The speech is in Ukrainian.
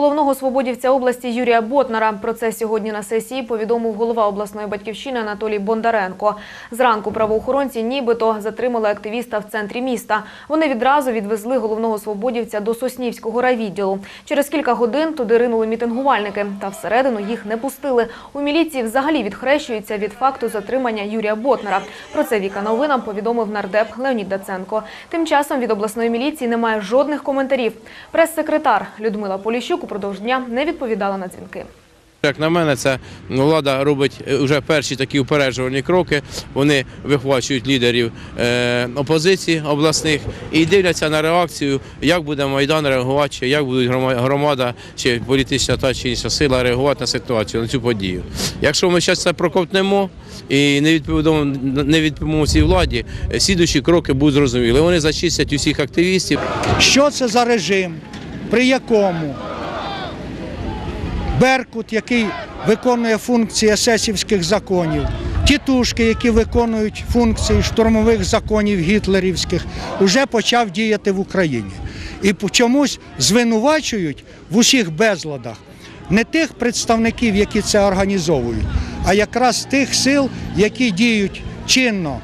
Головного свободівця області Юрія Ботнара про це сьогодні на сесії повідомив голова обласної батьківщини Анатолій Бондаренко. Зранку правоохоронці нібито затримали активіста в центрі міста. Вони відразу відвезли головного свободівця до Соснівського райвідділу. Через кілька годин туди ринули мітингувальники, та всередину їх не пустили. У міліції взагалі відхрещуються від факту затримання Юрія Ботнара. Про це Віка новинам повідомив нардеп Леонід Даценко. Тим часом від обласної міліції немає жодних коментарів. Прес-секретар Людмила Поліщук упродовж дня не відповідала на дзвінки. Як на мене, це влада робить е, вже перші такі упереджувальні кроки. Вони вихвачують лідерів е, опозиції обласних і дивляться на реакцію, як буде Майдан реагувати, чи як буде громада чи політична та чи інша сила реагувати на ситуацію, на цю подію. Якщо ми зараз це проковтнемо і не відповімо, не відповімо цій владі, е, слідуючі кроки будуть зрозумілі. Вони зачистять усіх активістів. Що це за режим, при якому Беркут, який виконує функції есесівських законів, тітушки, які виконують функції штурмових законів гітлерівських, вже почав діяти в Україні. І чомусь звинувачують в усіх безладах. Не тих представників, які це організовують, а якраз тих сил, які діють чинно